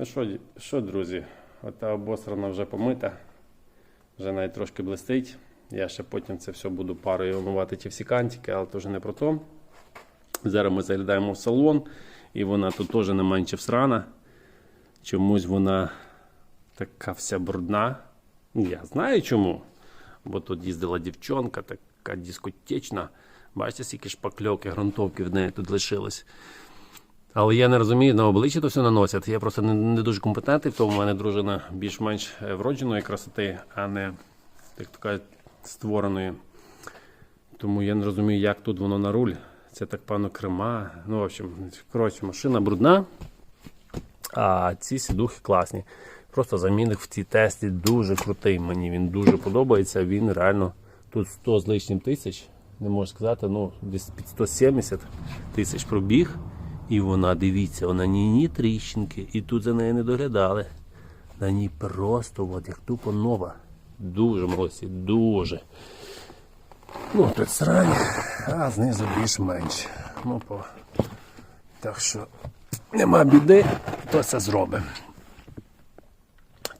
Ну що, що, друзі, ота обосрана вже помита, вже навіть трошки блистить. Я ще потім це все буду парою омивати ті всі кантики, але то вже не про то. Зараз ми заглядаємо в салон, і вона тут теж не менше всрана. Чомусь вона така вся брудна. Я знаю чому. Бо тут їздила дівчонка, така дискотечна. Бачите, скільки шпакльовки, грунтовки в неї тут лишилось. Але я не розумію, на обличчі то все наносять. Я просто не, не дуже компетентний, тому в мене дружина більш-менш е, вродженої красоти, а не так кажуть, створеної. Тому я не розумію, як тут воно на руль. Це так певно крема. Ну, в общем, коротше, машина брудна, а ці сідухи класні. Просто замінник в цій тесті дуже крутий. Мені він дуже подобається. Він реально тут 100 з лишнім тисяч, не можу сказати, ну десь під 170 тисяч пробіг. І вона, дивіться, вона ні, ні тріщинки, і тут за нею не доглядали. На ній просто, от як тупо нова. Дуже молодці, дуже. Ну, тут срань, а знизу більш-менш. Ну, по... Так що нема біди, хто це зробить.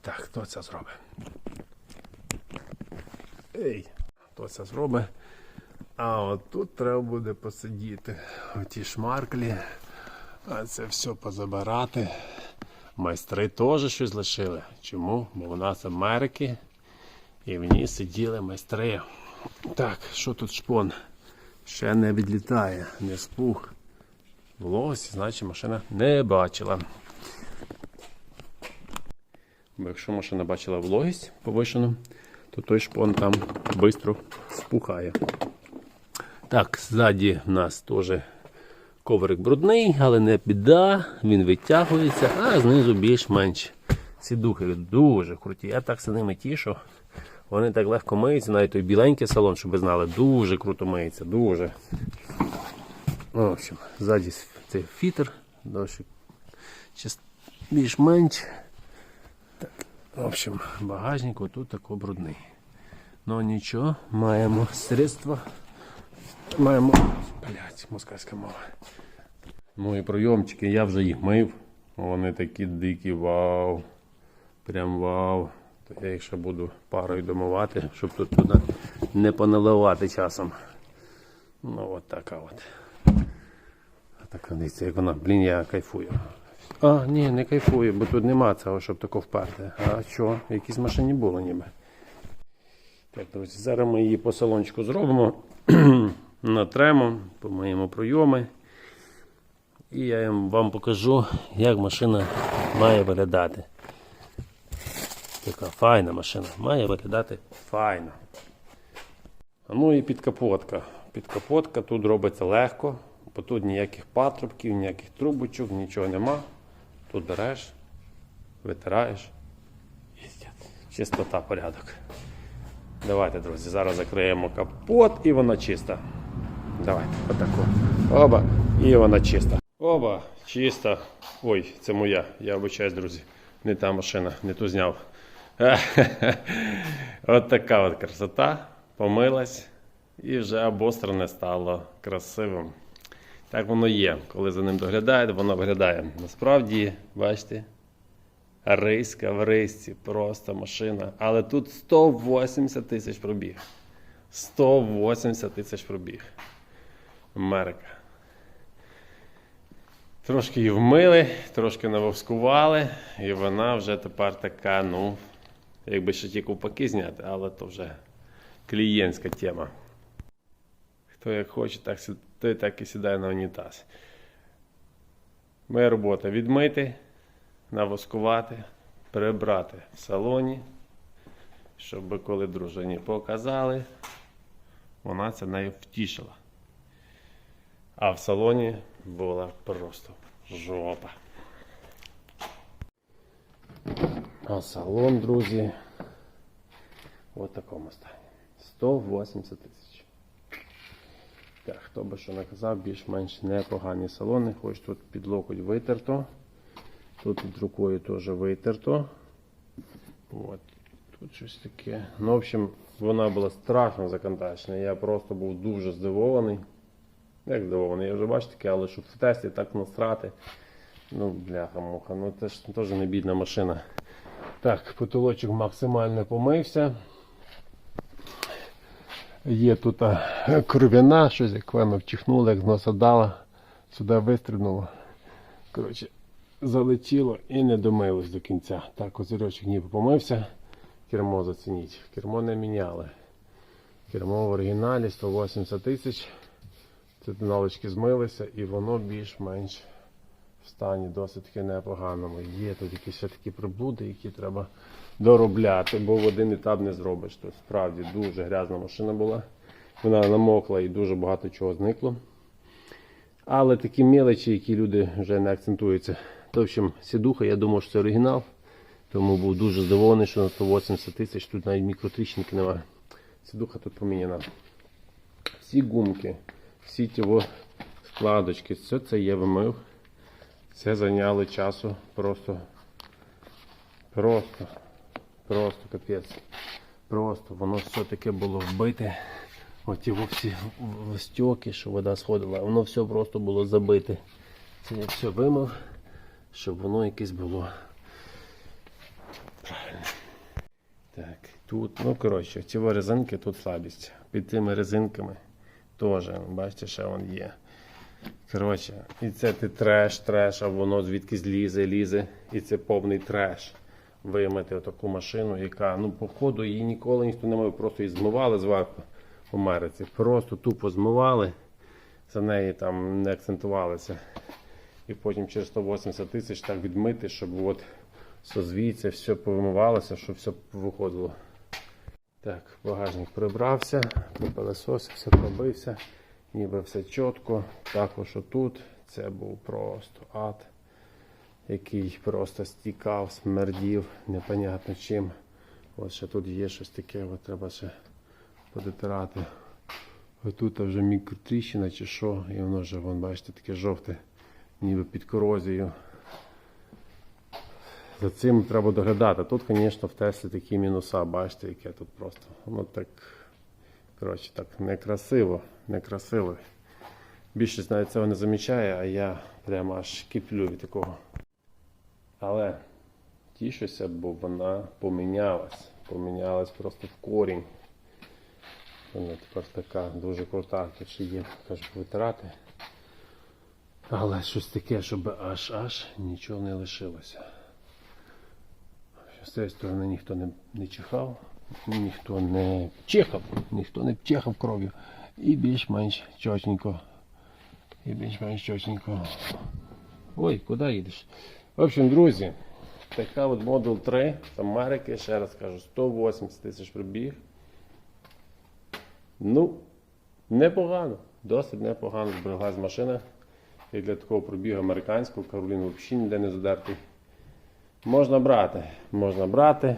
Так, хто це зробить? Ей, хто це зробить? А от тут треба буде посидіти. Оті шмарклі. А це все позабирати. Майстри теж щось лишили. Чому? Бо у нас Америки. І в ній сиділи майстри. Так, що тут шпон? Ще не відлітає, не спух. Вологості, значить машина не бачила. Бо якщо машина бачила вологість повишену, то той шпон там швидко спухає. Так, ззаді в нас теж коврик брудний, але не біда, він витягується, а знизу більш-менш. Ці духи дуже круті. Я так з ними тішу. Вони так легко миються, навіть той біленький салон, щоб ви знали, дуже круто миється, дуже. В общем, ззаді цей фітер, дощик більш-менш. Так, в общем, багажник отут тако брудний. Ну нічого, маємо средства. Маємо. Блять, москальська мова. Мої прийомчики, я вже їх мив. Вони такі дикі, вау. Прям вау. То я їх ще буду парою домивати, щоб тут туди не поналивати часом. Ну от така от. А так дивіться, як вона, блін, я кайфую. А, ні, не кайфую, бо тут нема цього, щоб тако вперти. А що? В якійсь машині було ніби. Так, друзі, зараз ми її по салончику зробимо. Натремо, помиємо пройоми. І я вам покажу, як машина має виглядати. Така файна машина. Має виглядати файно. Ну і підкапотка. Підкапотка тут робиться легко, бо тут ніяких патрубків, ніяких трубочок, нічого нема. Тут береш, витираєш. Їздять. Чистота, порядок. Давайте, друзі, зараз закриємо капот і вона чиста. Давайте, отако. Оба. І вона чиста. Оба, чиста. Ой, це моя. Я вибачаюсь, друзі. Не та машина, не ту зняв. От така от красота. Помилась і вже обострене стало красивим. Так воно є. Коли за ним доглядають, воно виглядає. Насправді, бачите, рейська в рейсці, просто машина. Але тут 180 тисяч пробіг. 180 тисяч пробіг. Америка. Трошки її вмили, трошки навовскували, і вона вже тепер така, ну, якби ще ті ковпаки зняти, але то вже клієнтська тема. Хто як хоче, так, той так і сідає на унітаз. Моя робота відмити, навоскувати, прибрати в салоні, щоб коли дружині показали, вона це нею втішила. А в салоні була просто жопа. А салон, друзі, в такому стані. 180 тисяч. Так, хто би що наказав, більш-менш непогані салони. Хоч тут під локоть витерто. Тут під рукою теж витерто. От. Тут щось таке. Ну, в общем, вона була страшно законтачена. Я просто був дуже здивований. Як здивований, я вже бачу таке, але щоб в тесті так насрати. Ну, бляха-муха, ну це ж теж не бідна машина. Так, потолочок максимально помився. Є тут кров'яна, щось як вона вчихнула, як з носа дала, сюди вистрибнуло. Коротше, залетіло і не домилось до кінця. Так, козирьочок ніби помився. Кермо зацініть. Кермо не міняли. Кермо в оригіналі 180 тисяч. Це налочки змилися і воно більш-менш в стані досить таки непоганому. Є тут якісь ще такі приблуди, які треба доробляти, бо в один етап не зробиш. Тут справді дуже грязна машина була. Вона намокла і дуже багато чого зникло. Але такі мелочі, які люди вже не акцентуються. В общем, сідуха, я думав, що це оригінал. Тому був дуже здивований, що на 180 тисяч тут навіть мікротрічники немає. Сідуха тут поміняна. Всі гумки, всі ті складочки, все це я вимив. Це зайняло часу просто. Просто. Просто капець. Просто воно все таке було вбите. Оті во всі стьоки, що вода сходила, воно все просто було забите. Це я все вимив, щоб воно якесь було. Правильно. Так, тут, ну коротше, ці резинки тут слабість. Під тими резинками теж, бачите, ще вон є. Коротше, і це ти треш, треш, а воно звідки злізе, лізе. І це повний треш. Вимити отаку машину, яка, ну, походу, її ніколи ніхто не мав, просто її змивали зверху в Америці. Просто тупо змивали, за неї там не акцентувалися. І потім через 180 тисяч так відмити, щоб от созвіться, все повимивалося, щоб все виходило. Так, багажник прибрався, пилосос, все пробився, ніби все чітко. Також отут це був просто ад, який просто стікав, смердів, непонятно чим. Ось ще тут є щось таке, от треба ще подотирати. Ось тут вже мікротріщина чи що, і воно вже, вон, бачите, таке жовте, ніби під корозією. За цим треба доглядати. Тут, звісно, в Теслі такі мінуса, бачите, яке тут просто. Воно так, коротше, так некрасиво, некрасиво. Більшість навіть цього не замічає, а я прямо аж киплю від такого. Але тішуся, бо вона помінялась. Помінялась просто в корінь. Вона тепер така дуже крута, тут ще є, кажу. Але щось таке, щоб аж аж нічого не лишилося. З цієї сторони ніхто не, не чихав, ніхто не чехав, ніхто не чехав кров'ю. І більш-менш чотенько. І більш-менш чотенько. Ой, куди їдеш? В общем, друзі, така от Model 3 з Америки, ще раз кажу, 180 тисяч пробіг. Ну, непогано, досить непогано збереглась машина. І для такого пробігу американського Каролін взагалі ніде не задертий. Можна брати, можна брати.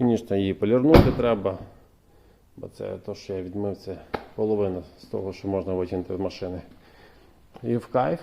Звісно, її полірнути треба. Бо це те, що я відмив, це половина з того, що можна витягнути з машини. І в кайф.